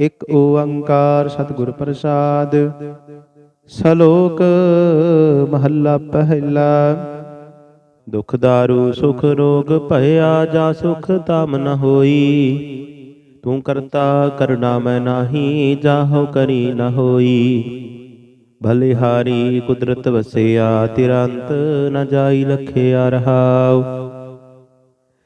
ਇਕ ਓੰਕਾਰ ਸਤਿਗੁਰ ਪ੍ਰਸਾਦ। ਸਲੋਕ ਮਹੱਲਾ ਪਹਿਲਾ, ਦੁਖ ਦਾਰੂ, ਸੁਖ ਰੋਗ ਭਇਆ ਜਾ ਸੁਖ ਤਾਮ ਨ ਹੋਈ। ਤੂੰ ਕਰਤਾ ਕਰਨਾ ਮੈਂ ਨਾਹੀ, ਜਾਹੋ ਕਰੀ ਨ ਹੋਈ। ਭਲੇ ਹਾਰੀ ਕੁਦਰਤ ਵਸਿਆ, ਤਿਰੰਤ ਨ ਜਾਈ ਲਖਿਆ ਰਹਾਉ।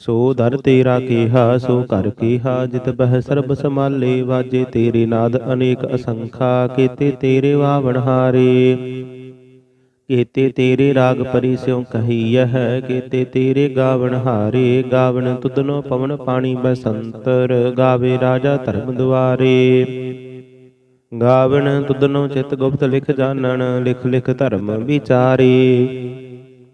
ਸੋ ਦਰ ਤੇਰਾ ਕੀਹਾ, ਸੋ ਕਰ ਕੀਹਾ, ਜਿਤ ਬਹਿ ਸਰਬ ਸਮਾਲੇ ਵਾਜੇ ਤੇਰੇ ਨਾਦ ਅਨੇਕ ਅਸੰਖਾ, ਕੀਤੇ ਤੇਰੇ ਵਾਵਣ ਹਾਰੇ। ਕੀਤੇ ਤੇਰੇ ਰਾਗ ਪਰੀ ਸਿਉ ਕਹੀਐ ਹੈ ਕੀਤੇ ਤੇਰੇ ਗਾਵਣ ਹਾਰੇ। ਗਾਵਣ ਤੁਧਨੋ ਪਵਨ ਪਾਣੀ ਬਸੰਤਰ, ਗਾਵੇ ਰਾਜਾ ਧਰਮ ਦੁਆਰੇ। ਗਾਵਣ ਤੁਧਨੋ ਚਿਤ ਗੁਪਤ ਲਿਖ ਜਾਣਨ, ਲਿਖ ਲਿਖ ਧਰਮ ਵਿਚਾਰੇ।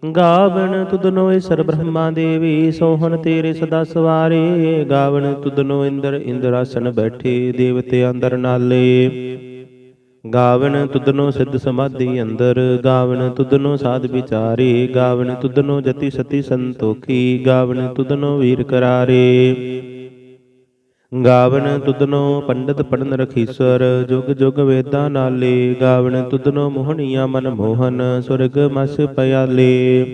ਗਾਵਣ ਤੁਧਨੋ ਈਸ਼ਰ ਬ੍ਰਹਮਾ ਦੇਵੀ, ਸੋਹਣ ਤੇਰੇ ਸਦਾ ਸਵਾਰੇ। ਗਾਵਣ ਤੁਧਨੋ ਇੰਦਰ ਇੰਦਰਾਸਨ ਬੈਠੇ ਦੇਵਤੇ ਅੰਦਰ ਨਾਲੇ। ਗਾਵਣ ਤੁਧਨੋ ਸਿੱਧ ਸਮਾਧੀ ਅੰਦਰ, ਗਾਵਣ ਤੁਧਨੋ ਸਾਧ ਵਿਚਾਰੇ। ਗਾਵਣ ਤੁਧਨੋ ਜਤੀ ਸਤੀ ਸੰਤੋਖੀ, ਗਾਵਣ ਤੁਧਨੋ ਵੀਰ ਕਰਾਰੇ। ਗਾਵਨ ਤੁਦਨੋ ਪੰਡਤ ਪੜਨ ਰਖੀਸਰ ਜੁਗ ਜੁਗ ਵੇਦਾਂ ਨਾਲੇ। ਗਾਵਣ ਤੁਦਨੋ ਮੋਹਣੀਆਂ ਮਨ ਮੋਹਨ, ਸੁਰਗ ਮਸ ਪਿਆਲੇ।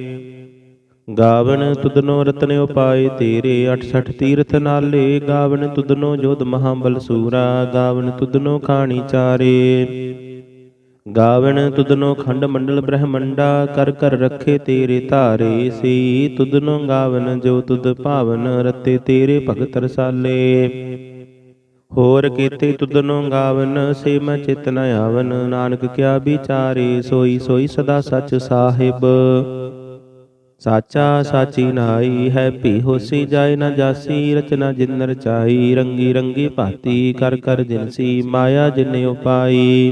ਗਾਵਣ ਤੁਦਨੋ ਰਤਨ ਉਪਾਏ ਤੇਰੇ 68 ਤੀਰਥ ਨਾਲੇ। ਗਾਵਨ ਤੁਧਨੋ ਜੋਧ ਮਹਾਬਲ ਸੂਰਾ, ਗਾਵਨ ਤੁਦਨੋ ਖਾਣੀ ਚਾਰੇ। ਗਾਵਣ ਤੁਦਨੋ ਖੰਡ ਮੰਡਲ ਬ੍ਰਹਮੰਡਾ, ਕਰ ਕਰ ਰੱਖੇ ਤੇਰੇ ਧਾਰੇ ਸੀ। ਤੁਧਨੋ ਗਾਵਨ ਜੋ ਤੁਦ ਭਾਵਨ ਰਤੇ ਤੇਰੇ ਭਗਤ ਰਸਾਲੇ। ਹੋਰ ਕੀਤੇ ਤੁਧਨੋ ਗਾਵਨ, ਸੇ ਮੈਂ ਚਿਤ ਨ ਆਵਨ। ਨਾਨਕ ਕਿਆ ਵਿਚਾਰੇ, ਸੋਈ ਸੋਈ ਸਦਾ ਸੱਚ ਸਾਹਿਬ। ਸਾਚਾ ਸਾਚੀ ਨਾਈ ਹੈ ਭੀ ਹੋਸੀ ਜਾਏ ਨਾ ਜਾਸੀ, ਰਚਨਾ ਜਿਨ ਰਚਾਈ। ਰੰਗੀ ਰੰਗੀ ਭਾਤੀ, ਕਰ ਕਰ ਜਿਨਸੀ ਮਾਇਆ ਜਿਨੇ ਉਪਾਈ।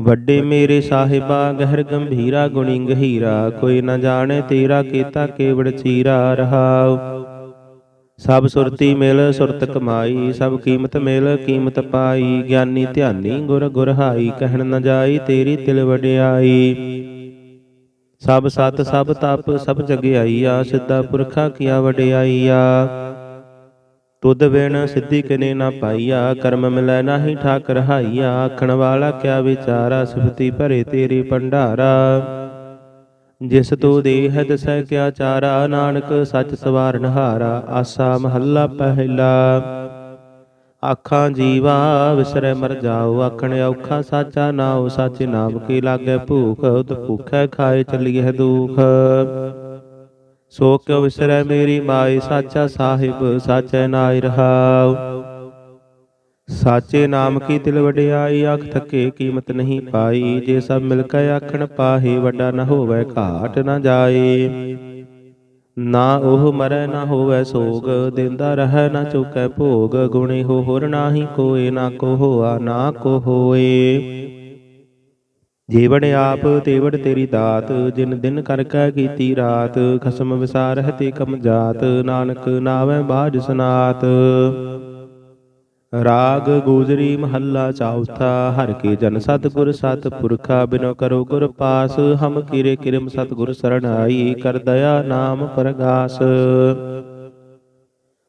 ਵੱਡੇ ਮੇਰੇ ਸਾਹਿਬਾ, ਗਹਿਰ ਗੰਭੀਰਾ, ਗੁਣੀ ਗਹੀਰਾ ਕੋਈ ਨਾ ਜਾਣੇ ਤੇਰਾ ਕੀਤਾ ਕੇਵੜ ਚੀਰਾ ਰਹਾਉ। ਸਭ ਸੁਰਤੀ ਮਿਲ, ਸੁਰਤ ਕਮਾਈ, ਸਭ ਕੀਮਤ ਮਿਲ, ਕੀਮਤ ਪਾਈ। ਗਿਆਨੀ ਧਿਆਨੀ, ਗੁਰ ਗੁਰਹਾਈ, ਕਹਿਣ ਨਾ ਜਾਈ ਤੇਰੀ ਤਿਲ ਵਡਿਆਈ। ਸਭ ਸਤ, ਸਭ ਤਪ, ਸਭ ਜਗਿਆਈ ਆ, ਸਿੱਧਾ ਪੁਰਖਾ ਕੀਆ ਆ। ਤੁਧ ਬਿਨ ਸਿੱਧੀ ਕਿਨੇ ਨਾ ਪਾਈਆ, ਕਰਮ ਮਿਲੈ ਨਾਹੀ ਠਾਕ ਰਹਾਈਆ ਆਖਣ ਵਾਲਾ ਕਿਆ ਵਿਚਾਰਾ ਸਿਫਤੀ ਭਰੇ ਤੇਰੀ ਭੰਡਾਰਾ। ਜਿਸ ਤੂੰ ਦੇਹ ਦਸੈ ਕਿਆ ਚਾਰਾ, ਨਾਨਕ ਸੱਚ ਸਵਾਰਨ ਹਾਰਾ ਆਸਾ ਮਹੱਲਾ ਪਹਿਲਾ। ਆਖਾਂ ਜੀਵਾ, ਵਿਸਰੈ ਮਰ ਜਾਓ, ਆਖਣ ਔਖਾ ਸਾਚਾ ਨਾਉ, ਸੱਚ ਨਾਮ ਕੀ ਲਾਗੇ ਭੂਖ ਉਤ ਭੁਖੈ ਖਾਏ ਚੱਲੀਏ ਦੁਖ। ਸੋ ਕਿਉ ਵਿਸਰੈ ਮੇਰੀ ਮਾਈ, ਸਾਚਾ ਸਾਹਿਬ, ਸਾਚੈ ਨਾਇ ਰਹਾਉ। ਸਾਚੇ ਨਾਮ ਕੀ ਤਿਲ ਵਡਿਆਈ ਆਖ ਥਕੇ ਕੀਮਤ ਨਹੀਂ ਪਾਈ। ਜੇ ਸਭ ਮਿਲ ਕੇ ਆਖਣ ਪਾਹੇ, ਵੱਡਾ ਨਾ ਹੋਵੇ ਘਾਟ ਨਾ ਜਾਏ ਨਾ ਉਹ ਮਰੈ, ਨਾ ਹੋਵੇ ਸੋਗ, ਦਿੰਦਾ ਰਹਿ, ਨਾ ਚੁਕੈ ਭੋਗ। ਗੁਣੇ ਹੋ ਹੋਰ ਨਾਹੀ ਕੋਏ ਨਾ ਕੋ ਹੋਆ ਨਾ ਕੋ ਹੋਏ ਜੀਵਨ ਆਪ ਤੇਵੜ ਤੇਰੀ ਦਾਤ, ਜਿਨ ਦਿਨ ਕਰ ਕੈ ਕੀਤੀ ਰਾਤ, ਖਸਮ ਵਿਸਾਰਹਿ ਤੇ ਕਮ ਜਾਤ, ਨਾਨਕ ਨਾਵੇਂ ਬਾਜ ਸਨਾਤ। ਰਾਗ ਗੋਜਰੀ ਮਹੱਲਾ ਚੌਥਾ, ਹਰ ਕੇ ਜਨ ਸਤਿਗੁਰ ਸਤਿਪੁਰਖਾ ਬਿਨੋ ਕਰੋ ਗੁਰ ਪਾਸ, ਹਮ ਕੀਰੇ ਕਿਰਮ ਸਤਿਗੁਰ ਸਰਣ ਆਈ, ਕਰ ਦਇਆ ਨਾਮ ਪਰਗਾਸ।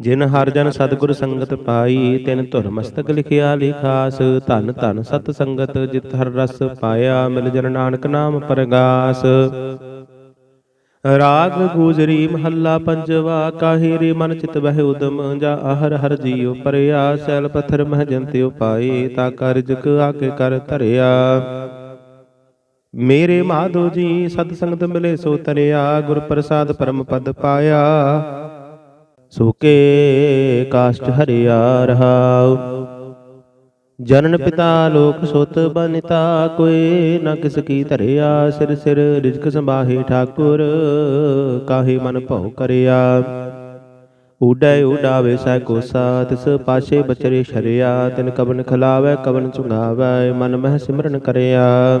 ਜਿਨ ਹਰ ਜਨ ਸਤਿਗੁਰ ਸੰਗਤ ਪਾਈ, ਤਿਨ ਧੁਰ ਮਸਤਕ ਲਿਖਿਆ ਲਿਖਾਸ, ਧਨ ਧਨ ਸਤ ਸੰਗਤ ਜਿਤ ਹਰ ਰਸ ਪਾਇਆ, ਮਿਲ ਜਨ ਨਾਨਕ ਨਾਮ ਪਰਗਾਸ। ਰਾਗ ਗੂਜਰੀ ਮਹੱਲਾ ਪੰਜਵਾ, ਕਾਹੇ ਮਨ ਚਿਤ ਬਹਿ ਉਦਮ, ਜਾ ਆਹਰ ਹਰ ਜੀਉ ਪਰਿਆ, ਸੈਲ ਪੱਥਰ ਮਹ ਜੰਤਿ ਉਪਾਏ, ਤਾ ਕਾਰਜਕ ਆਕੇ ਕਰ ਧਰਿਆ। ਮੇਰੇ ਮਾਧੋ ਜੀ, ਸਤ ਸੰਗਤ ਮਿਲੇ ਸੋ ਤਰਿਆ, ਗੁਰ ਪ੍ਰਸਾਦ ਪਰਮ ਪਦ ਪਾਇਆ। ਸੁਕੇ ਕਾਸ਼ਟ ਹਰਿਆ ਰਹਾਉ। ਜਨਨ ਪਿਤਾ ਲੋਕ ਸੁਤ ਬਨਿਤਾ ਕੋਏ ਨ ਕਿਸ ਕੀ ਧਰਿਆ ਸਿਰ ਸਿਰ, ਰਿਜਕ ਸੰਭਾਹੇ ਠਾਕੁਰ, ਕਾਹੇ ਮਨ ਭਉ ਕਰਿਆ। ਊਡੈ ਊਡਾਵੇ ਸੈ ਕੋਸਾ ਤਿਸ ਪਾਛੇ ਬਚਰੇ ਸ਼ਰਿਆ, ਤਿਨ ਕਬਨ ਖਲਾਵੇ ਕਬਨ ਚੁੰਗਾਵੇ, ਮਨ ਮਹਿ ਸਿਮਰਨ ਕਰਿਆ।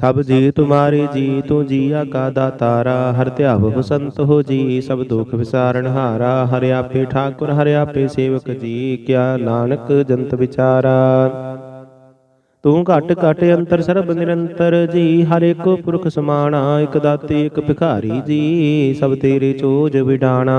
ਸਭ ਜੀ ਤੁਮਾਰੇ ਜੀ, ਤੂੰ ਜੀਆ ਕਾ ਦਾਤਾਰਾ, ਹਰ ਧਿਆਵ ਬਸੰਤ ਹੋ ਜੀ, ਸਭ ਦੁਖ ਵਿਸਾਰਨ ਹਾਰਾ, ਹਰਿ ਆਪੇ ਠਾਕੁਰ, ਹਰਿ ਆਪੇ ਸੇਵਕ ਜੀ, ਕਿਆ ਨਾਨਕ ਜੰਤ ਵਿਚਾਰਾ। ਤੂੰ ਘਟ ਘਟ ਅੰਤਰ ਸਰਬ ਨਿਰੰਤਰ ਜੀ, ਹਰ ਇੱਕ ਪੁਰਖ ਸਮਾਣਾ, ਇਕ ਦਾਤੇ, ਇਕ ਭਿਖਾਰੀ ਜੀ, ਸਭ ਤੇਰੇ ਚੋਜ ਵਿਡਾਣਾ।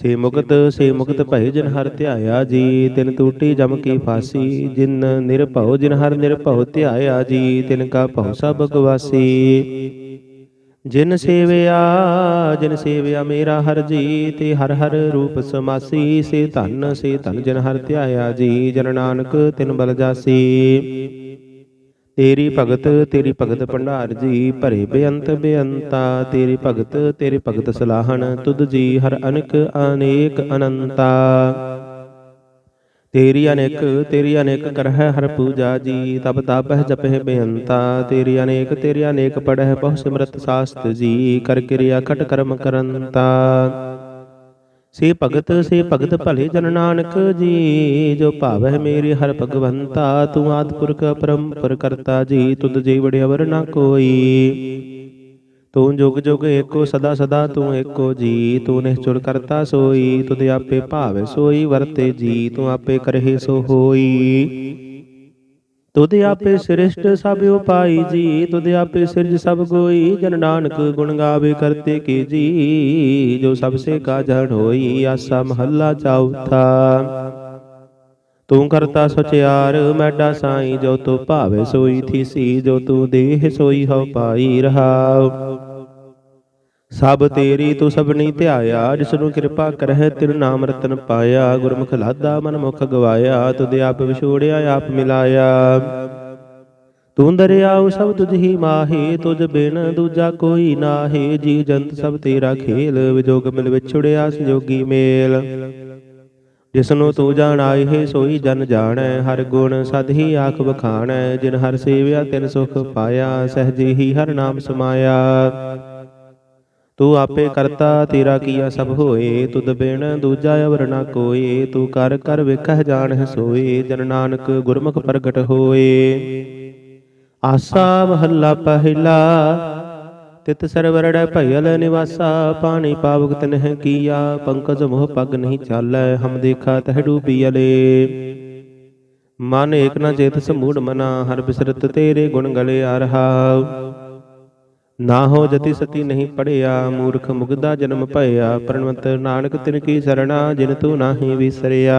ਸੇ ਮੁਕਤ ਸੇ ਮੁਕਤ ਭੈ ਜਿਨ ਹਰ ਧਿਆਇਆ ਜੀ, ਤਿਨ ਟੂਟੀ ਜਮ ਕੀ ਫਾਸੀ, ਜਿਨ ਨਿਰਭਉ, ਜਿਨ ਹਰ ਨਿਰਭਉ ਧਿਆਇਆ ਜੀ, ਤਿਨ ਕਾ ਭਉ ਸਭ ਗਵਾਸੀ। ਜਿਨ ਸੇਵਿਆ ਜਿਨ ਸੇਵਿਆ ਮੇਰਾ ਹਰ ਜੀ, ਤੇ ਹਰ ਹਰ ਰੂਪ ਸਮਾਸੀ, ਸੇ ਧਨ ਸੇ ਧਨ ਜਿਨ ਹਰ ਧਿਆਇਆ ਜੀ, ਜਨ ਨਾਨਕ ਤਿਨ ਬਲ ਜਾਸੀ। ਤੇਰੀ ਭਗਤ ਤੇਰੀ ਭਗਤ ਭੰਡਾਰ ਜੀ, ਭਰੇ ਬੇਅੰਤ ਬੇਅੰਤਾ। ਤੇਰੀ ਭਗਤ ਤੇਰੀ ਭਗਤ ਸਲਾਹਣ, ਤੁਧ ਜੀ ਹਰ ਅਨਕ, ਅਨੇਕ ਅਨੰਤਾ। ਤੇਰੀ ਅਨੇਕ ਤੇਰੀ ਅਨੇਕ ਕਰਹਿ ਹਰ ਪੂਜਾ ਜੀ ਤਬ ਤਪਹਿ ਜਪਹਿ ਬੇਅੰਤਾ। ਤੇਰੀ ਅਨੇਕ ਤੇਰੀ ਅਨੇਕ ਪੜਹਿ ਬਹੁ ਸਿਮਰਤ ਸਾਸਤ ਜੀ, ਕਰ ਕਿਰਿਆ ਖਟ ਕਰਮ ਕਰੰਤਾ। ਸੇ ਭਗਤ ਸੇ ਭਗਤ ਭਲੇ ਜਨ ਨਾਨਕ ਜੀ ਜੋ ਭਾਵੈ ਮੇਰੇ ਹਰ ਭਗਵੰਤਾ ਤੂੰ ਆਦ ਪੁਰਖ ਪਰੰਪਰ ਕਰਤਾ ਜੀ ਤੁਧ ਜੀ ਵਡਿਆਵਰ ਨਾ ਕੋਈ। ਤੂੰ ਜੁਗ ਜੁਗ ਏਕੋ ਸਦਾ ਸਦਾ ਤੂੰ ਏਕੋ ਜੀ ਤੂੰ ਨਿਹਚੁਰ ਕਰਤਾ ਸੋਈ ਤੁਧ ਆਪੇ ਭਾਵੈ ਸੋਈ ਵਰਤੇ ਜੀ ਤੂੰ ਆਪੇ ਕਰਹਿ ਸੋ ਹੋਈ। ਤੁਧ ਆਪੇ ਸ੍ਰਿਸ਼ਟ ਸਭ ਉਪਾਈ ਜੀ, ਤੁਧ ਆਪੇ ਸਿਰਜ ਸਭ ਕੋਈ ਜਨ ਨਾਨਕ ਗੁਣ ਗਾਵੇ ਕਰਤੇ ਕੀ ਜੀ, ਜੋ ਸਭ ਸੇ ਕਾ ਜਨ ਹੋਈ, ਆਸਾ ਮਹੱਲਾ ਚੌਥਾ। ਤੂੰ ਕਰਤਾ ਸਚਿਆਰ ਮੈਡਾ ਸਾਈ, ਜੋ ਤੂੰ ਭਾਵੇ ਸੋਈ ਥੀਸੀ, ਜੋ ਤੂੰ ਦੇਹ ਸੋਈ ਹਉ ਪਾਈ ਰਹਾਉ। ਸਭ ਤੇਰੀ ਤੂੰ ਸਭਨੀ ਧਿਆਇਆ ਜਿਸ ਨੂੰ ਕਿਰਪਾ ਕਰਹਿ ਤਿਨ ਨਾਮ ਰਤਨ ਪਾਇਆ ਗੁਰਮੁਖ ਲਾਦਾ ਮਨ ਮੁਖ ਗਵਾਇਆ ਤੁਧ ਆਪ ਵਿਛੋੜਿਆ ਆਪ ਮਿਲਾਇਆ। ਤੂੰ ਦਰਿਆਉ ਸਭ ਤੁਝ ਹੀ ਮਾਹੇ ਤੁਝ ਬਿਨ ਦੂਜਾ ਕੋਈ ਨਾਹੀ ਜੀ ਜੰਤ ਸਭ ਤੇਰਾ ਖੇਲ ਵਿਜੋਗ ਮਿਲ ਵਿਛੜਿਆ ਸੰਜੋਗੀ ਮੇਲ। ਜਿਸ ਨੂੰ ਤੂੰ ਜਾਣਾਏ ਹੈ ਸੋਈ ਜਨ ਜਾਣੈ ਹਰ ਗੁਣ ਸਦ ਹੀ ਆਖ ਬਖਾਣੈ ਜਿਨ ਹਰ ਸੇਵਿਆ ਤਿਨ ਸੁਖ ਪਾਇਆ ਸਹਜੇ ਹੀ ਹਰ ਨਾਮ ਸਮਾਇਆ। ਤੂੰ ਆਪੇ ਕਰਤਾ ਤੇਰਾ ਕੀਆ ਸਭ ਹੋਏ ਤੁਧ ਬਿਨ ਦੂਜਾ ਅਵਰ ਨਾ ਕੋਏ ਤੂੰ ਕਰ ਕਰ ਵੇਖਹਿ ਜਾਣਹਿ ਸੋਏ ਜਨ ਨਾਨਕ ਗੁਰਮੁਖ ਪ੍ਰਗਟ ਹੋਏ। ਆਸਾ ਮਹੱਲਾ ਪਹਿਲਾ ਤਿਤ ਸਰਵਰੜੈ ਭਇਲ ਨਿਵਾਸਾ ਪਾਣੀ ਪਾਵਕ ਤਨਹਿ ਕੀਆ ਪੰਕਜ ਮੋਹ ਪਗ ਨਹੀਂ ਚਾਲੈ ਹਮ ਦੇਖਾ ਤਹ ਡੂਬੀਅਲੇ ਮਨ ਏਕ ਨ ਚੇਤ ਸਮੂੜ ਮਨਾ ਹਰ ਬਿਸਰਤ ਤੇਰੇ ਗੁਣ ਗਲੇ ਆ ਰਹਾ ਨਾ ਹੋ ਜਤੀ ਸਤੀ ਨਹੀਂ ਪੜਿਆ, ਮੂਰਖ ਮੁਗਦਾ ਜਨਮ ਭਇਆ, ਪ੍ਰਣਵੰਤ ਨਾਨਕ ਤਿਨ ਕੀ ਸਰਣਾ, ਜਿਨ ਤੂੰ ਨਾਹੀ ਵਿਸਰਿਆ।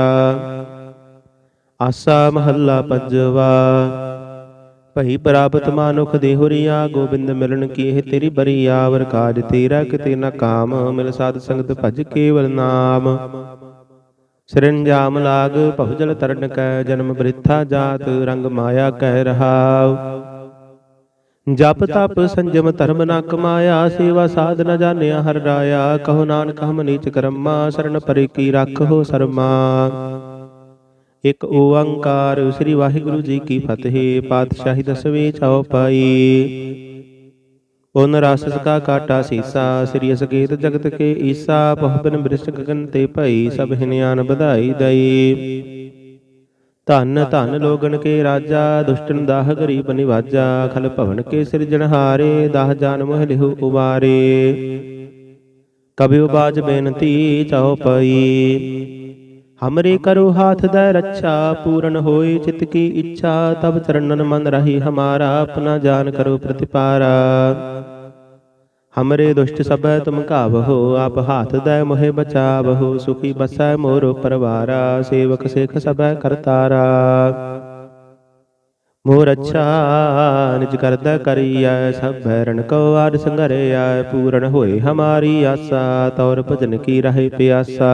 ਆਸਾ ਮਹੱਲਾ ਪੰਜਵਾ, ਭਈ ਪ੍ਰਾਪਤ ਮਾਨੁਖ ਦੇਹੁਰੀਆ ਗੋਬਿੰਦ ਮਿਲਣ ਕੀ ਇਹ ਤੇਰੀ ਬਰੀਆ, ਵਰ ਕਾਜ ਤੇਰਾ ਕਿਤੇ ਨਾ ਕਾਮ, ਮਿਲ ਸਾਧ ਸੰਗਤ ਭਜ ਕੇਵਲ ਨਾਮ। ਸਿਰੰਜਾਮ ਲਾਗ ਭਵਜਲ ਤਰਨ ਕੈ, ਜਨਮ ਬ੍ਰਿਥਾ ਜਾਤ, ਰੰਗ ਮਾਇਆ ਕਹਿ ਰਹਾਉ। ਜਪ ਤਪ ਸੰਜਮ ਧਰਮ ਨ ਕਮਾਇਆ ਸੇਵਾ ਸਾਧ ਨ ਜਾਣਿਆ ਹਰ ਰਾਇਆ ਕਹੋ ਨਾਨਕ ਹਮ ਨੀਚ ਕਰਮਾ ਸਰਣ ਪਰੇ ਕੀ ਰੱਖੋ ਸਰਮਾ। ਇਕ ਓੰਕਾਰ ਸ੍ਰੀ ਵਾਹਿਗੁਰੂ ਜੀ ਕੀ ਫਤਿਹ ਪਾਤਸ਼ਾਹੀ ਦਸਵੇਂ ਚੌਪਾਈ ਓਨ ਰਸਸ ਕਾ ਕਾਟਾ ਸੀਸਾ ਸ੍ਰੀ ਅਸਕੇਤ ਜਗਤ ਕੇ ਈਸਾ ਬਹੁਬਨ ਬ੍ਰਿਸ਼ ਗਗਨ ਤੇ ਭਈ ਸਭ ਹਿਨਿਆਨ ਵਧਾਈ ਦਈ। ਧਨ ਧਨ ਲੋਗਨ ਕੇ ਰਾਜਾ, ਦੁਸ਼ਟਨ ਦਾਹ ਗਰੀਬ ਨਿਵਾਜਾ, ਖਲ ਭਵਨ ਕੇ ਸਿਰਜਣਹਾਰੇ ਦਾਹ ਜਾਨ ਮੋਹ ਲਿਹੁ ਉਬਾਰੇ। ਕਬਿਉ ਬਾਜ ਬੇਨਤੀ ਚਉਪਈ ਹਮਰੇ ਕਰੋ ਹਾਥ ਦੈ ਰੱਛਾ, ਪੂਰਨ ਹੋਏ ਚਿਤ ਕੀ ਇੱਛਾ, ਤਬ ਚਰਨਨ ਮਨ ਰਹੀ ਹਮਾਰਾ, ਆਪਣਾ ਜਾਨ ਕਰੋ ਪ੍ਰਤਿਪਾਰਾ। ਹਮਰੇ ਦੁਸ਼ਟ ਸਭੈ ਤੁਮ ਕਾਵਹੋ ਆਪ ਹਾਥ ਦੈ ਮੋਹਿ ਬਚਾਵਹੋ ਸੁਖੀ ਬਸੈ ਮੋਰੋ ਪਰਵਾਰਾ ਸੇਵਕ ਸੇਖ ਸਭੈ ਕਰਤਾਰਾ ਮੋਰ ਅੱਛਾ ਨਿਜ ਕਰਦਾ ਕਰੀਐ ਸਭ ਭੈਰਣ ਕੋ ਆਦ ਸੰਗਰਿਆ ਪੂਰਨ ਹੋਏ ਹਮਾਰੀ ਆਸਾ ਤੌਰ ਭਜਨ ਕੀ ਰਹੇ ਪਿਆਸਾ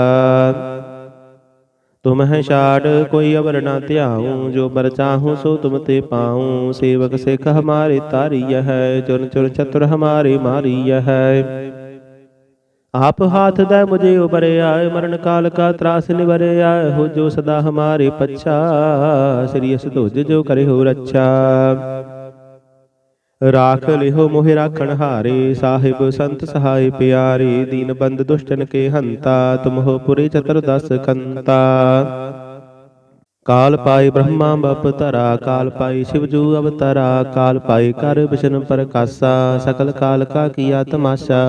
ਤੁਮ ਹੈ ਛਾੜ, ਕੋਈ ਅਵਰ ਨਾ ਧਿਆਉ, ਜੋ ਬਰ ਚਾਹੂੰ ਸੋ ਤੁਮ ਤੇ ਪਾਉ। ਸੇਵਕ ਸਿੱਖ ਹਮਾਰੇ ਤਾਰੀय ਹੈ ਚੁਰਨ ਚੁਰ ਚਤੁਰ ਹਮਾਰੇ ਮਾਰੀय ਹੈ। ਆਪ ਹਾਥ ਦੈ ਮੁਝੇ ਆਏ ਮਰਨ ਕਾਲ ਕਾ ਤਰਾਸ ਆਏ ਹੋ ਜੋ ਸਦਾ ਹਮਾਰੇ ਪੱਛਾ। ਸ੍ਰੀ ਅਸ ਧੁਜ ਜੋ ਕਰੇ ਹੋ ਰੱਛਾ। ਰਾਖ ਲਿਹੋ ਮੋਹਿ ਰਾਖਣ ਹਾਰੇ ਸਾਹਿਬ ਸੰਤ ਸਹਾਇ ਪਿਆਰੇ ਦੀਨ ਬੰਦ ਦੁਸ਼ਟਨ ਕੇ ਹੰਤਾ ਤੁਮ ਹੋ ਪੁਰੇ ਚਤੁਰ ਦਸ ਕੰਤਾ ਕਾਲ ਪਾਈ ਬ੍ਰਹਮਾ ਬਪ ਧਰਾ ਕਾਲ ਪਾਈ ਸ਼ਿਵਜੂ ਅਵਤਰਾ ਕਾਲ ਪਾਈ ਕਰ ਵਿਸ਼ਨ ਪ੍ਰਕਾਸ਼ਾ ਸਕਲ ਕਾਲ ਕਾ ਕੀਆ ਤਮਾਸ਼ਾ।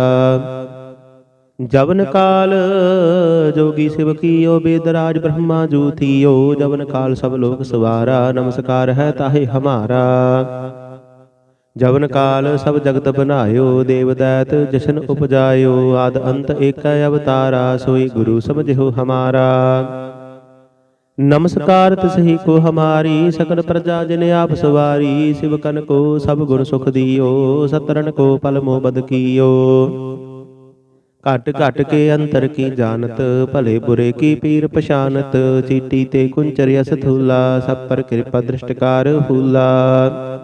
ਜਵਨ ਕਾਲ ਜੋਗੀ ਸਿਵ ਕੀਓ ਬੇਦਰਾਜ ਬ੍ਰਹਮਾ ਜੂ ਥੀਓ ਜਵਨ ਕਾਲ ਸਭ ਲੋਕ ਸਵਾਰਾ ਨਮਸਕਾਰ ਹੈ ਤਾਹੇ ਹਮਾਰਾ। ਜਵਨ ਕਾਲ ਸਭ ਜਗਤ ਬਨਾਇਓ ਦੇਵਦੈਤ ਜਸ਼ਨ ਉਪਜਾਇਓ, ਆਦ ਅੰਤ ਏਕ ਅਵਤਾਰਾ, ਸੋਈ ਗੁਰੂ ਸਮਝਿਓ ਹਮਾਰਾ। ਨਮਸਕਾਰ ਤਿਸਹੀ ਕੋ ਹਮਾਰੀ, ਸਕਲ ਪ੍ਰਜਾ ਜਿਨ ਆਪ ਸਵਾਰੀ, ਸਿਵ ਕਨ ਕੋ ਸਭ ਗੁਣ ਸੁਖ ਦਿਓ ਸਤਰਨ ਕੋ ਪਲ ਮੋ ਬਦ ਕੀਓ। ਘਟ ਘਟ ਕੇ ਅੰਤਰ ਕੀ ਜਾਣਤ, ਭਲੇ ਬੁਰੇ ਕੀ ਪੀਰ ਪਛਾਨਤ ਚੀਟੀ ਤੇ ਕੁੰਚਰ ਯਸ ਥੂਲਾ ਸਭ ਪਰ ਕਿਰਪਾ ਦ੍ਰਿਸ਼ਟਕਾਰ ਹੂਲਾ।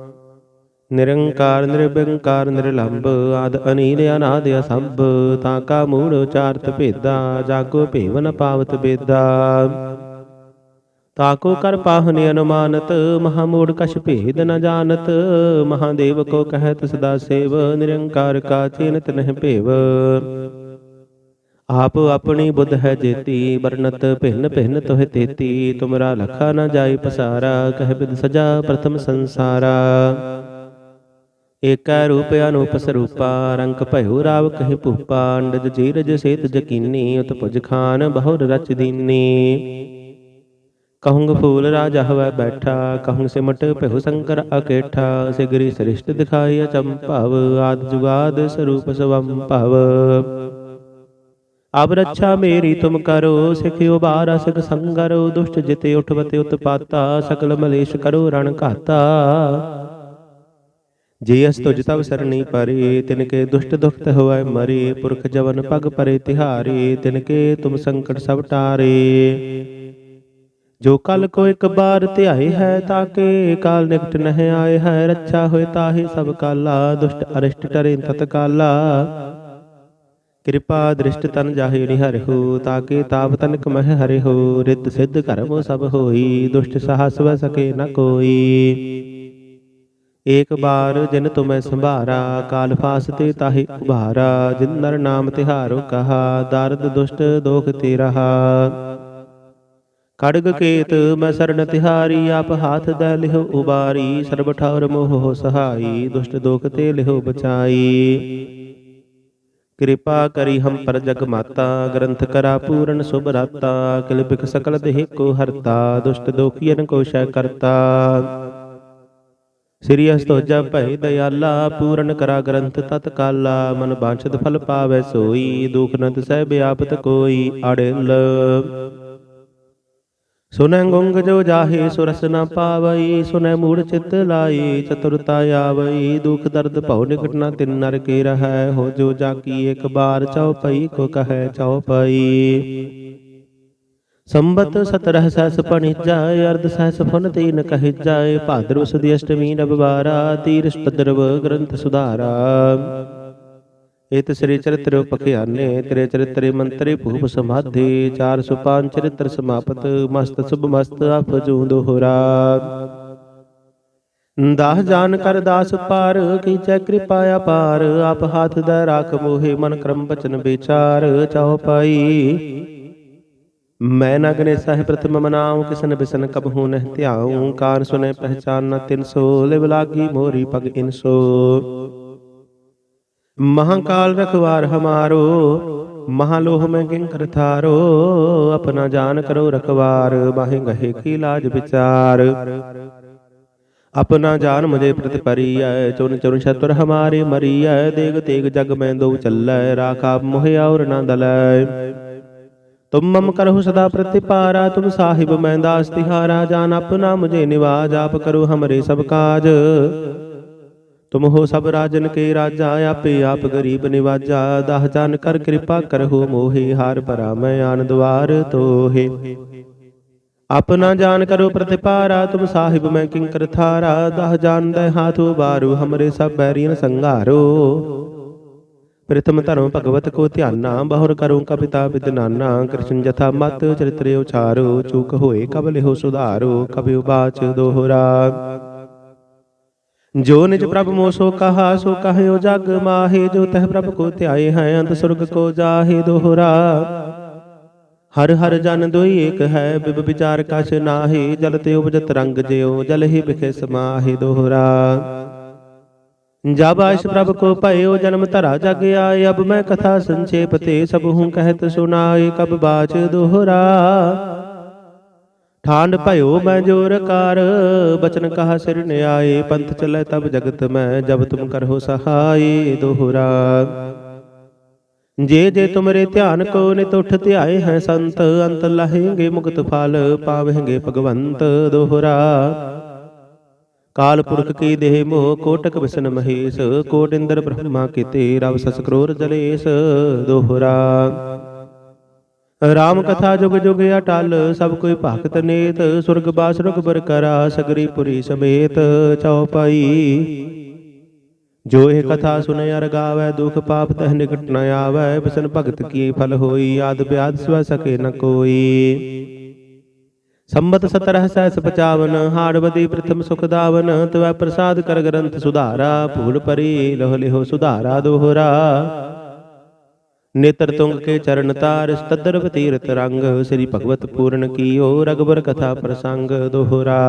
ਨਿਰੰਕਾਰ ਨਿਰਬੰਕਾਰ ਨਿਰਲੰਭ ਆਦ ਅਨੀਲ ਅਨਾਦ ਅਸੰਭ, ਤਾਂ ਕਾ ਮੂੜ ਉਚਾਰਤ ਭੇਦਾ, ਜਾਗੋ ਭੇਵਨ ਪਾਵਤ ਬੇਦਾ। ਤਾਕੋ ਕਰ ਪਾਹਨੇ ਅਨੁਮਾਨਤ, ਮਹਾ ਮੂੜ ਕਛ ਭੇਦ ਨ ਜਾਣਤ ਮਹਾਦੇਵ ਕੋ ਕਹਿਤ ਸਦਾ ਸੇਵ, ਨਿਰੰਕਾਰ ਕਾ ਚਿਨਤ ਨਹਿ ਭੇਵ। ਆਪ ਆਪਣੀ ਬੁੱਧ ਹੈ ਜੇਤੀ ਵਰਨਤ ਭਿੰਨ ਭਿੰਨ ਤੋਹਿ ਤੇਤੀ, ਤੁਮਰਾ ਲਖਾ ਨ ਜਾਈ ਪਸਾਰਾ, ਕਹਿ ਬਿਦ ਸਜਾ ਪ੍ਰਥਮ ਸੰਸਾਰਾ। ਏਕੈ ਰੂਪ ਅਨੂਪ ਸਰੂਪਾ, ਰੰਗ ਭਇਓ ਰਾਵ ਕਹਿ ਭੂਪਾ, ਅੰਡਜ ਜੀਰਜ ਸੇਤ ਜਕੀਨੀ ਉਤ ਭੁਜ ਖਾਨ ਬਹੁਰ ਰਚ ਦੀਨੀ। ਕਹੂੰਗ ਫੂਲ ਰਾਜਾ ਹਵੈ ਬੈਠਾ, ਕਹੂੰ ਸਿਮਟ ਭਇਓ ਸ਼ੰਕਰ ਅਕੇਠਾ, ਸਿਗਰੀ ਸ੍ਰਿਸ਼ਟ ਦਿਖਾਈ ਅਚੰਭਵ, ਆਦ ਜੁਗਾਦ ਸਰੂਪ ਸਵੰ ਭਵ ਅਬ ਰੱਛਾ ਮੇਰੀ ਤੁਮ ਕਰੋ, ਸਿਖਿਓ ਬਾਰ ਸਿਖ ਸੰਗਰੋ, ਦੁਸ਼ਟ ਜਿਤੇ ਉਠਵਤੇ ਉਤਪਾਤਾ, ਸਕਲ ਮਲੇਸ਼ ਕਰੋ ਰਣ ਘਾਤਾ। ਜੇ ਅਸ ਤੁਜ ਤਵ ਸਰਣੀ ਪਰੇ, ਤਿਨ ਕੇ ਦੁਸ਼ਟ ਦੁਖਤ ਹੋਵੈ ਮਰੇ, ਪੁਰਖ ਜਵਨ ਪਗ ਪਰੇ ਤਿਹਾਰੇ, ਤਿਨ ਕੇ ਤੁਮ ਸੰਕਟ ਸਭ ਟਾਰੇ। ਜੋ ਕਲ ਕੋ ਇੱਕ ਬਾਰ ਧਿਆਏ ਹੈ ਤਾਕੇ, ਕਾਲ ਨਿਕਟ ਨਹਿ ਆਏ ਹੈ, ਰੱਛਾ ਹੋਏ ਤਾਹੀ ਸਭ ਕਾਲਾ, ਦੁਸ਼ਟ ਅਰਿਸ਼ਟ ਟਰੇ ਤਤਕਾਲਾ ਕਿਰਪਾ ਦ੍ਰਿਸ਼ਟ ਤਨ ਜਾਹੇ ਨਿਹਰਿ ਤਾਕੇ ਤਾਪ ਤਨਕ ਮਹਿ ਹਰਿ ਹੋ ਰਿਤ ਸਿੱਧ ਕਰਮ ਸਭ ਹੋਈ, ਦੁਸ਼ਟ ਸਾਹਸ ਵ ਸਕੇ ਨ ਕੋਈ। ਏਕ ਬਾਰ ਜਿਨ ਤੁਮੈ ਸੰਭਾਰਾ, ਕਾਲ ਫਾਸਤੇ ਤਾਹੇ ਉਭਾਰਾ, ਜਿਨ ਨਰ ਨਾਮ ਤਿਹਾਰੋ ਕਹਾ, ਦਰਦ ਦੁਸ਼ਟ ਦੋਖ ਤੇ ਰਹਾ। ਖੜਗ ਕੇਤ ਮੈਂ ਸਰਣ ਤਿਹਾਰੀ, ਆਪ ਹਾਥ ਦੇ ਲਿਹੁ ਉਬਾਰੀ, ਸਰਬ ਠੌਰ ਮੋਹ ਸਹਾਈ, ਦੁਸ਼ਟ ਦੋਖ ਤੇ ਲਿਹੁ ਬਚਾਈ। ਕਿਰਪਾ ਕਰੀ ਹਮ ਪਰ ਜਗ ਮਾਤਾ, ਗ੍ਰੰਥ ਕਰਾ ਪੂਰਨ ਸੁਭ ਰਾਤਾ ਕਿਲਪਿਕ ਸਕਲ ਦੇਹ ਕੋ ਹਰਤਾ, ਦੁਸ਼ਟ ਦੋਖੀਨ ਕੋ ਸ਼ੈ ਕਰਤਾ। ਸ੍ਰੀ ਅਸਤੋਜਾ ਭੈ ਦਇਆਲਾ, ਪੂਰਨ ਕਰਾ ਗ੍ਰੰਥ ਤਤ ਮਨ ਬਾਂਛਤ ਫਲ ਪਾਵੈ ਸੋਈ, ਦੁਖ ਨਦ ਸਹਿ ਬਿਆਪਤ ਕੋਈ ਅੜਿਲ। ਸੁਨੈ ਗੁੰਗ ਜੋ ਜਾਹੇ ਸੁਰਸ ਨ ਪਾਵਈ, ਸੁਨੈ ਮੂੜ ਚਿਤ ਲਾਈ, ਚਤੁਰਤਾ ਆਵਈ, ਦੁਖ ਦਰਦ ਭਉ ਨਿਕਟ ਨ ਤਿਨ ਨਰ ਕੇ ਰਹੈ, ਹੋ ਜੋ ਜਾਕੀ ਇੱਕ ਬਾਰ ਚਉਪਈ ਕੋ ਕਹੈ ਚਉਪਈ ਸੰਬਤ ਸਤਰਹ ਸਹਸ ਪਣਿਜਾ, ਅਰਧ ਸਸ ਫਨ ਤੀਨ ਕਹਿ ਜਾਏ ਭਾਦਰ ਸੁਦੀ ਅਸ਼ਟਮੀ ਨਵਵਾਰਾ ਤੀਰ ਸਤਦਰਵ ਗ੍ਰੰਥ ਸੁਧਾਰਾ। ਇਤ ਸ੍ਰੀ ਚਰਿਤ੍ਰ ਪਖਿਆਨੇ, ਤੇਰੇ ਚਰਿਤ੍ਰੇ ਮੰਤਰੇ ਭੂਪ ਸਮਾਧੇ 405 ਚਰਿਤ੍ਰ ਸਮਾਪਤ, ਮਸਤ ਸੁਭ ਮਸਤ ਆਪ ਜੂ ਦੋਹਰਾ। ਦਾਹ ਜਾਨ ਕਰ ਦਾਸ ਪਾਰ, ਕੀਚੈ ਕਿਰਪਾ ਅਪਾਰ, ਆਪ ਹਾਥ ਦਾ ਰਾਖ ਮੋਹਿ ਮਨ ਕਰਮ ਬਚਨ ਵਿਚਾਰ, ਚਾਉ ਪਾਈ ਮੈਂ ਨਗਨੇ ਸਹਿ ਪ੍ਰਥਮ ਮਨਾਉ, ਕਿਸਨ ਬਿਸਨ ਕਬ ਹੋ ਨਹਿ ਧਿਆਉ ਓੰਕਾਰ ਸੁਨੇ ਪਹਿਚਾਨ ਨ 300 ਲਿਵ ਲਾਗੀ ਮੋਰੀ ਪਗ ਇਨਸੋ ਮਹਾਕਾਲ ਰਖਵਾਰ ਹਮਾਰੋ, ਮਹਾਲੋਹ ਮੈਂ ਕਿੰ ਕਰ ਆਪਣਾ ਜਾਨ ਕਰੋ ਰਖਵਾਰ ਬਾਹੇ ਗਹੇ ਕੀ ਲਾਜ ਵਿਚਾਰ। ਆਪਣਾ ਜਾਨ ਮੁਝੇ ਪ੍ਰਤ ਪਰੀਐ ਚੁਨ ਚੁਨ ਛਤਰ ਹਮਾਰੇ ਮਰੀਐ, ਦੇਗ ਤੇਗ ਜਗ ਮੈਂ ਦੋ ਚੱਲੈ, ਰਾਖਾ ਮੋਹਿ ਔਰ ਨਾ ਦਲੈ। तुम मम करहु सदा प्रतिपारा तुम साहिब मैं दास तिहारा जान अपना मुझे निवाज आप करो हमरे सब काज तुम हो सब राजन के राजा आपे आप गरीब निवाजा दाह जान कर कृपा करहु मोहे हार परा मैं आन द्वार तोहे ਆਪਣਾ ਜਾਨ ਕਰੋ ਪ੍ਰਤਿਪਾਰਾ ਤੁਮ ਸਾਹਿਬ ਮੈਂ ਕਿੰਕਰ ਥਾਰਾ ਦਹ ਜਾਣਦਾ ਹਾਥੋ ਬਾਰੂ ਹਮਰੇ ਸਭ ਬੈਰੀਨ ਸੰਘਾਰੋ ਪ੍ਰਥਮ ਧਰਮ ਭਗਵਤ ਕੋ ਧਿਆਨਾ, ਬਹੁਰ ਕਰੋ ਕਪਿਤਾ ਵਿਦਨਾਨਾ ਕ੍ਰਿਸ਼ਨ ਜਥਾ ਮਤ ਚਰਿਤ੍ਰ ਉਚਾਰੋ, ਚੂਕ ਹੋਏ ਕਬ ਸੁਧਾਰੋ ਕਬਿ ਉਬਾਚ ਦੋਹਰਾ। ਜੋ ਨਿਜ ਪ੍ਰਭ ਮੋ ਸੋ ਕਹਾ, ਸੋ ਕਹਿਓ ਜਗ ਮਾਹੇ, ਜੋ ਤਹ ਪ੍ਰਭ ਕੋ ਧਿਆਏ ਹੈ ਅੰਤ ਸੁਰਗ ਕੋ ਜਾਹੇ ਦੋਹਰਾ। ਹਰ ਹਰ ਜਨ ਦੋਈ ਏਕ ਹੈ, ਬਿਬ ਵਿਚਾਰ ਕਛ ਨਾਹੀ, ਜਲ ਤੇ ਉਪਜਤ ਰੰਗ ਜਿਉ, ਜਲ ਹੀ ਬਿਖੇ ਸਮਾਹੀ ਦੋਹਰਾ। ਜਬ ਆਇਸ ਪ੍ਰਭ ਕੋ ਭਇਓ, ਜਨਮ ਧਰਾ ਜਗ ਆਏ। ਅਬ ਮੈਂ ਕਥਾ ਸੰਚੇਪ ਤੇ ਸਭ ਹੂੰ ਕਹਿਤ ਸੁਨਾਏ ਕਬ ਬਾਚ ਦੋਹਰਾ। ਠਾਂਡ ਭਇਓ, ਮੈਂ ਜੋਰ ਕਾਰ। ਬਚਨ ਕਹਾ ਸਿਰ ਨਿਆਏ, ਪੰਥ ਚਲੇ ਤਬ ਜਗਤ ਮੈਂ, ਜਬ ਤੁਮ ਕਰਹੁ ਸਹਾਈ ਦੋਹਰਾ। ਜੇ ਜੇ ਤੁਮਰੇ ਧਿਆਨ ਕੋ ਨਿਤ ਉਠ ਧਿਆਏ ਹੈ ਸੰਤ, ਅੰਤ ਲਹੇਗੇ ਮੁਕਤ ਫਲ, ਪਾਵਹਿਗੇ ਭਗਵੰਤ ਦੋਹਰਾ। ਕਾਲ ਪੁਰਖ ਕੀ ਦੇਹ ਮੋਹ ਕੋਟਕ ਵਿਸ਼ਨ ਮਹੇਸ਼ ਕੋਟ ਇੰਦਰ ਬ੍ਰਹਮਾ ਕੀਤੇ ਰਵ ਸਸ ਕਰੋਰ ਜਲੇਸ਼ ਦੋਹਰਾ। ਰਾਮ ਕਥਾ ਜੁਗ ਜੁਗ ਅਟਲ, ਸਭ ਕੋਈ ਭਗਤ ਨੇਤ, ਸੁਰਗ ਬਾਸ ਰੁਗ ਬਰ ਕਰਾ, ਸਗਰੀ ਪੁਰੀ ਸਮੇਤ ਚਉਪਾਈ ਜੋ ਇਹ ਕਥਾ ਸੁਨੇ ਅਰ ਗਾਵੇ, ਦੁਖ ਪਾਪ ਤਹ ਨਿਕਟ ਨ ਆਵੇ, ਬਿਸਨ ਭਗਤ ਕੀ ਫਲ ਹੋਈ, ਆਦ ਬਿਆਦ ਸਵ ਸਕੇ ਨ ਕੋਈ। ਸੰਮਤ 17 ਸਹਿਸ 55 ਹਾੜਵਦੀ ਪ੍ਰਥਮ ਸੁਖਦਾਵਨ ਤਵੈ ਪ੍ਰਸਾਦ ਕਰ ਗ੍ਰੰਥ ਸੁਧਾਰਾ, ਭੂਲ ਪਰੀ ਲਹ ਲਿਹੋ ਸੁਧਾਰਾ ਦੋਹਰਾ। ਨੇਤਰ ਤੁੰਗ ਕੇ ਚਰਨ ਤਾਰ ਸਤਦਰ ਤੀਰਤ ਰੰਗ, ਸ੍ਰੀ ਭਗਵਤ ਪੂਰਨ ਕੀਓ ਰਗਬਰ ਕਥਾ ਪ੍ਰਸੰਗ ਦੋਹਰਾ।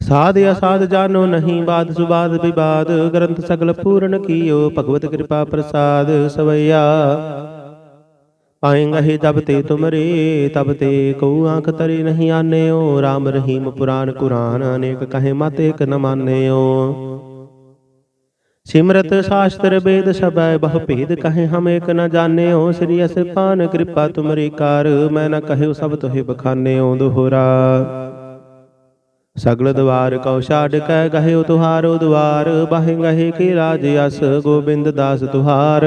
ਸਾਧ ਅਸਾਧ ਜਾਨੋ ਨਹੀਂ ਬਾਦ ਸੁਬਾਦ ਵਿਵਾਦ, ਗ੍ਰੰਥ ਸਗਲ ਪੂਰਨ ਕੀਓ, ਭਗਵਤ ਕਿਰਪਾ ਪ੍ਰਸਾਦ ਸਵਈਆ। ਆਏਂਗਾ ਜਬ ਤੇ ਤੁਮਰੇ, ਤਬ ਤੇ ਕਉ ਆਂਖ ਤਰੇ ਨਹੀਂ ਆਨਿਓ। RAM ਰਹੀਮ ਪੁਰਾਨ ਕੁਰਾਨ, ਅਨੇਕ ਕਹੇ ਮਤ ਇਕ ਨ ਮਾਨਿਓ। ਸਿਮਰਤ ਸ਼ਾਸਤਰ ਵੇਦ ਸਬੈ ਬਹੁ ਭੇਦ ਕਹੇ ਹਮ ਇਕ ਨ ਜਾਣਿਓ। ਸ੍ਰੀ ਅਸਪਾਨ ਕਿਰਪਾ ਤੁਮਰੀ ਕਾਰ, ਮੈਂ ਨ ਕਹਿਓ ਸਭ ਤੋਹਿ ਬਖਾਨਿਓ ਦੋਹਰਾ। ਸਗਲ ਦਵਾਰ ਕਉ ਛਾੜ ਕੈ ਗਹਿਓ ਤੁਹਾਰੋ ਦਵਾਰ ਬਾਹਿ ਗਹੇ ਕੀ ਰਾਜ ਅਸ, ਗੋਬਿੰਦ ਦਾਸ ਤੁਹਾਰ।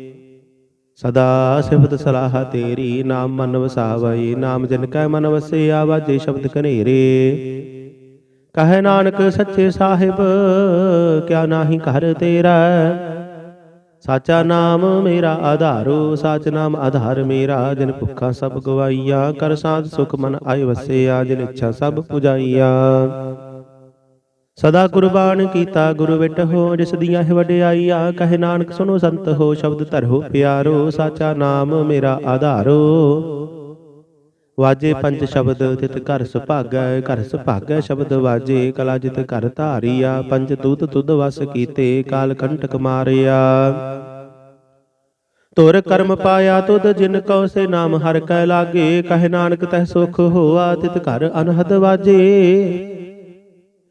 ਸਦਾ ਸਿਫਤ ਸਲਾਹ ਤੇਰੀ, ਨਾਮ ਮਨ ਵਸਾਵਈ, ਨਾਮ ਜਿਨ ਕੈ ਮਨ ਵਸੇ ਆਵਾਜੇ ਸ਼ਬਦ ਕਨੇਰੇ ਕਹੇ ਨਾਨਕ ਸੱਚੇ ਸਾਹਿਬ, ਕਿਆ ਨਾਹੀ ਘਰ ਤੇਰਾ? ਸਾਚਾ ਨਾਮ ਮੇਰਾ ਆਧਾਰੋ, ਸਾਚ ਨਾਮ ਆਧਾਰ ਮੇਰਾ। ਜਿਨ ਭੁੱਖਾ ਸਭ ਗਵਾਈਆ, ਕਰ ਸਾਧ ਸੁਖ ਮਨ ਆਏ ਵਸਿਆ, ਜਿਨ ਇੱਛਾ ਸਭ ਪੁਜਾਈਆ। ਸਦਾ ਕੁਰਬਾਨ ਕੀਤਾ ਗੁਰੂ ਵਿਟ ਹੋ, ਜਿਸ ਦੀਆਂ ਹੈ ਵਡਿਆਈਆ, ਕਹੇ ਨਾਨਕ ਸੁਨੋ ਸੰਤ ਹੋ, ਸ਼ਬਦ ਧਰੋ ਪਿਆਰੋ, ਸਾਚਾ ਨਾਮ ਮੇਰਾ ਆਧਾਰੋ। ਵਾਜੇ ਪੰਜ ਸ਼ਬਦ ਤਿਤ ਘਰ ਸੁਭਾਗੈ ਘਰ ਸੁਭਾਗੈ ਸ਼ਬਦ ਵਾਜੇ, ਕਲਾ ਜਿਤ ਘਰ ਧਾਰੀਆ, ਪੰਜ ਦੂਤ ਤੁਧ ਵਸ ਕੀਤੇ, ਕਾਲ ਕੰਟਕ ਮਾਰਿਆ। ਤੁਰ ਕਰਮ ਪਾਇਆ ਤੁਧ, ਜਿਨ ਕਉ ਸੇ ਨਾਮ ਹਰ ਕੈ ਲਾਗੇ, ਕਹੇ ਨਾਨਕ ਤਹਿ ਸੁਖ ਹੋਆ, ਤਿਤ ਘਰ ਅਨਹਦ ਵਾਜੇ।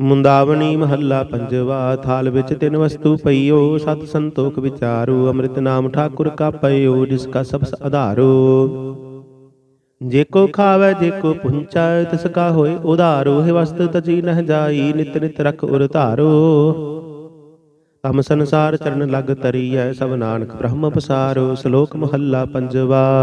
ਮੁੰਦਾਵਣੀ ਮਹੱਲਾ ਪੰਜਵਾ, ਥਾਲ ਵਿੱਚ ਤਿੰਨ ਵਸਤੂ ਪਈਓ, ਸਤ ਸੰਤੋਖ ਵਿਚਾਰੋ, ਅੰਮ੍ਰਿਤ ਨਾਮ ਠਾਕੁਰ ਕਾ ਪਈਓ ਜਿਸ ਕਾ ਸਭ ਆਧਾਰੋ। ਜੇ ਕੋ ਖਾਵੇ, ਜੇ ਕੋ ਪੁੰਚੈ, ਤਿਸ ਕਾ ਹੋਏ ਉਧਾਰੋ, ਹੈ ਵਸਤ ਤਜੀ ਨਹ ਜਾਈ, ਨਿਤ ਨਿਤ ਰਖ ਉਰ ਧਾਰੋ। ਤਮ ਸੰਸਾਰ ਚਰਨ ਲਗ ਤਰੀਐ, ਸਭ ਨਾਨਕ ਬ੍ਰਹਮ ਪਸਾਰੋ, ਸ਼ਲੋਕ ਮਹੱਲਾ ਪੰਜਵਾ।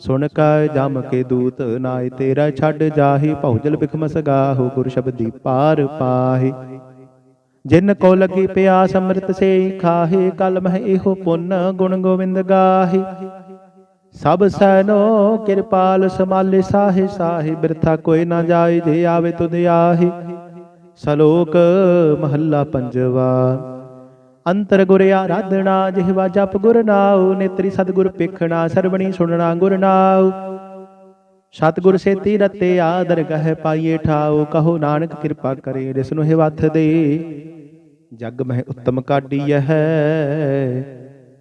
ਸੁਣ ਕੈ ਜਮ ਕੇ ਦੂਤ ਨਾਇ ਤੇਰਾ ਛੱਡ ਜਾਹੀ ਭੌਜਲ ਬਿਖਮਸ ਗਾਹੋ ਗੁਰ ਸ਼ਬਦੀ ਪਾਰ ਪਾਹੀ। ਜਿਨ ਕੋ ਲੱਗੀ ਪਿਆਸ ਅੰਮ੍ਰਿਤ ਸੇ ਖਾਹੇ, ਕਲ ਮਹਿ ਇਹੋ ਪੁੰਨ ਗੁਣ ਗੋਬਿੰਦ ਗਾਹੀ। ਸਭ ਸੈਨੋ ਕਿਰਪਾਲ ਸਮਾਲੇ ਸਾਹੇ ਸਾਹੇ ਬਿਰਥਾ ਕੋਈ ਨਾ ਜਾਏ ਜੇ ਆਵੇ ਤੁਧ ਆਹੀ। ਸਲੋਕ ਮਹੱਲਾ ਪੰਜਵਾ। ਅੰਤਰ ਗੁਰ ਆਰਾਧਣਾ ਜਿਹਵਾ ਜਪ ਗੁਰ ਨਾਉ, ਨੇਤਰੀ ਸਤਗੁਰ ਪੇਖਣਾ ਸਰਵਣੀ ਸੁਣਨਾ ਗੁਰ ਨਾਉ। ਸਤਗੁਰ ਸੇਤੀ ਰਤੇ ਆਦਰ ਗਹਿ ਪਾਈਏ ਠਾਉ, ਕਹੋ ਨਾਨਕ ਕਿਰਪਾ ਕਰੇ, ਜਿਸ ਨੂੰ ਹਿਵਥ ਦੇ। ਜਗ ਮਹਿ ਉੱਤਮ ਕਾਢੀਐ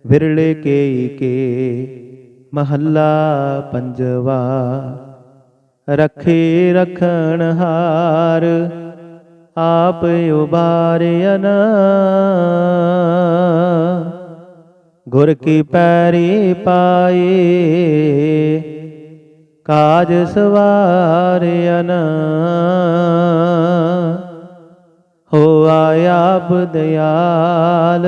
ਵਿਰਲੇ ਕੇ ਕੇ, ਮਹੱਲਾ ਪੰਜਵਾ। ਰਖੇ ਰਖਣ ਹਾਰ ਆਪ ਉਬਾਰਿਆਨ ਗੁਰ ਕੀ ਪੈਰੀ ਪਾਏ ਕਾਜ ਸਵਾਰਿਆਨ ਹੋ ਆਇਆ ਦਿਆਲ,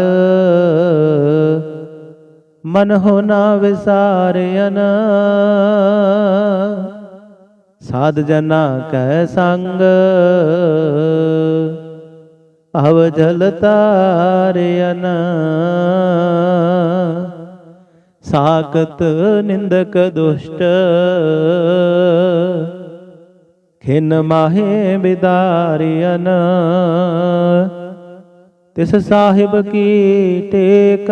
ਮਨ ਹੋ ਨਾ ਵਿਸਾਰਿਆਨ ਸਾਧ ਜਨਾ ਕੈ ਸੰਗ। ਭਵ ਜਲ ਤਾਰਿਆਨ ਸਾਕਤ ਨਿੰਦਕ ਦੁਸ਼ਟ। ਖਿਨ ਮਾਹੇ ਬਿਦਾਰਿਆਨ ਤਿਸ ਸਾਹਿਬ ਕੀ ਟੇਕ।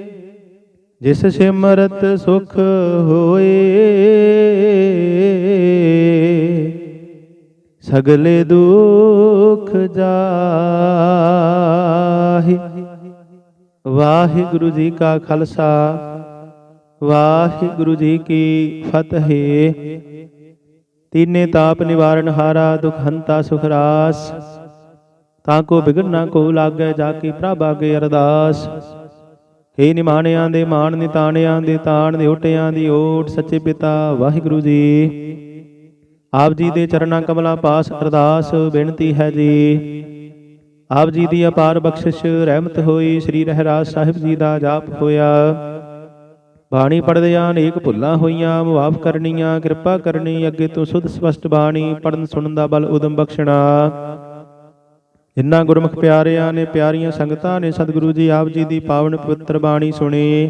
ਜਿਸ ਸਿਮਰਤ ਸੁਖ ਹੋਏ, ਸਗਲੇ ਦੁਖ ਜਾਹੀ। ਵਾਹਿਗੁਰੂ ਜੀ ਕਾ ਖਾਲਸਾ, ਵਾਹਿਗੁਰੂ ਜੀ ਕੀ ਫਤਿਹ। ਤੀਨੇ ਤਾਪ ਨਿਵਾਰਨ ਹਾਰਾ, ਦੁਖ ਹੰਤਾ ਸੁਖ ਰਾਸ। ਤਾਂ ਕੋ ਬਿਗਨ ਨਾ ਕੋ ਲਾਗੈ, ਜਾ ਕੀ ਪ੍ਰਭ ਆਗੇ ਅਰਦਾਸ। ਹੇ ਨਿਮਾਣਿਆਂ ਦੇ ਮਾਣ ਨਿਤਾਣਿਆਂ ਦੇ ਤਾਣ ਦੇ ਓਟਿਆਂ ਦੀ ਓਟ, ਸੱਚੇ ਪਿਤਾ ਵਾਹਿਗੁਰੂ ਜੀ। ਆਪ ਜੀ ਦੇ ਚਰਨਾਂ ਕਮਲਾਂ ਪਾਸ ਅਰਦਾਸ, ਬੇਨਤੀ ਹੈ ਜੀ। ਆਪ ਜੀ ਦੀ ਅਪਾਰ ਬਖਸ਼ਿਸ਼, ਰਹਿਮਤ ਹੋਈ, ਸ੍ਰੀ ਰਹਿਰਾਜ ਸਾਹਿਬ ਜੀ ਦਾ ਜਾਪ ਹੋਇਆ। ਬਾਣੀ ਪੜਦਿਆਂ ਅਨੇਕ ਭੁੱਲਾਂ ਹੋਈਆਂ, ਮੁਆਫ ਕਰਨੀਆਂ, ਕਿਰਪਾ ਕਰਨੀ, ਅੱਗੇ ਤੋਂ ਸੁਧ ਸਪਸ਼ਟ ਬਾਣੀ ਪੜਨ ਸੁਣਨ ਦਾ ਬਲ ਉਦਮ ਬਖਸ਼ਣਾ। ਇਨ੍ਹਾਂ ਗੁਰਮੁਖ ਪਿਆਰਿਆਂ ਨੇ ਪਿਆਰੀਆਂ ਸੰਗਤਾਂ ਨੇ ਸਤਿਗੁਰੂ ਜੀ, ਆਪ ਜੀ ਦੀ ਪਾਵਨ ਪਵਿੱਤਰ ਬਾਣੀ ਸੁਣੀ।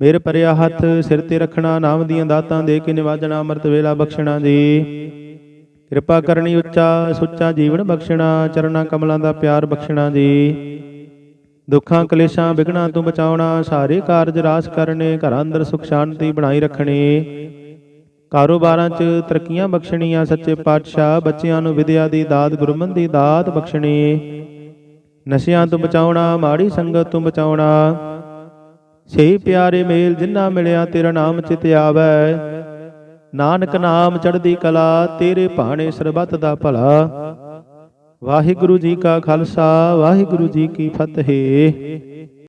ਮੇਰੇ ਪਰਿਆ ਹੱਥ, ਸਿਰ ਤੇ ਰੱਖਣਾ, ਨਾਮ ਦੀਆਂ ਦਾਤਾਂ ਦੇ ਕੇ ਨਿਵਾਜਣਾ, ਅੰਮ੍ਰਿਤ ਵੇਲਾ ਬਖਸ਼ਣਾ ਜੀ। ਕਿਰਪਾ ਕਰਨੀ ਉੱਚਾ, ਸੁੱਚਾ ਜੀਵਨ ਬਖਸ਼ਣਾ ਚਰਣਾ ਕਮਲਾਂ ਦਾ ਪਿਆਰ ਬਖਸ਼ਣਾ ਜੀ। ਦੁੱਖਾਂ, ਕਲੇਸ਼ਾਂ ਵਿਗਣਾ ਤੋਂ ਬਚਾਉਣਾ, ਸਾਰੇ ਕਾਰਜ ਰਾਸ ਕਰਨੇ, ਘਰਾਂ ਅੰਦਰ ਸੁਖ ਸ਼ਾਂਤੀ ਬਣਾਈ ਰੱਖਣੀ। ਕਾਰੋਬਾਰਾਂ 'ਚ ਤਰੱਕੀਆਂ ਬਖਸ਼ਣੀਆਂ, ਸੱਚੇ ਪਾਤਸ਼ਾਹ ਬੱਚਿਆਂ ਨੂੰ ਵਿਦਿਆ ਦੀ ਦਾਤ ਗੁਰਮਨ ਦੀ ਦਾਤ ਬਖਸ਼ਣੀ। ਨਸ਼ਿਆਂ ਤੋਂ ਬਚਾਉਣਾ, ਮਾੜੀ ਸੰਗਤ ਤੋਂ ਬਚਾਉਣਾ। ਸਹੀ ਪਿਆਰੇ ਮੇਲ ਜਿੰਨਾ ਮਿਲਿਆ, ਤੇਰਾ ਨਾਮ ਚਿਤ ਆਵੈ। ਨਾਨਕ ਨਾਮ ਚੜ੍ਹਦੀ ਕਲਾ, ਤੇਰੇ ਭਾਣੇ ਸਰਬੱਤ ਦਾ ਭਲਾ। ਵਾਹਿਗੁਰੂ ਜੀ ਕਾ ਖਾਲਸਾ, ਵਾਹਿਗੁਰੂ ਜੀ ਕੀ ਫਤਿਹ।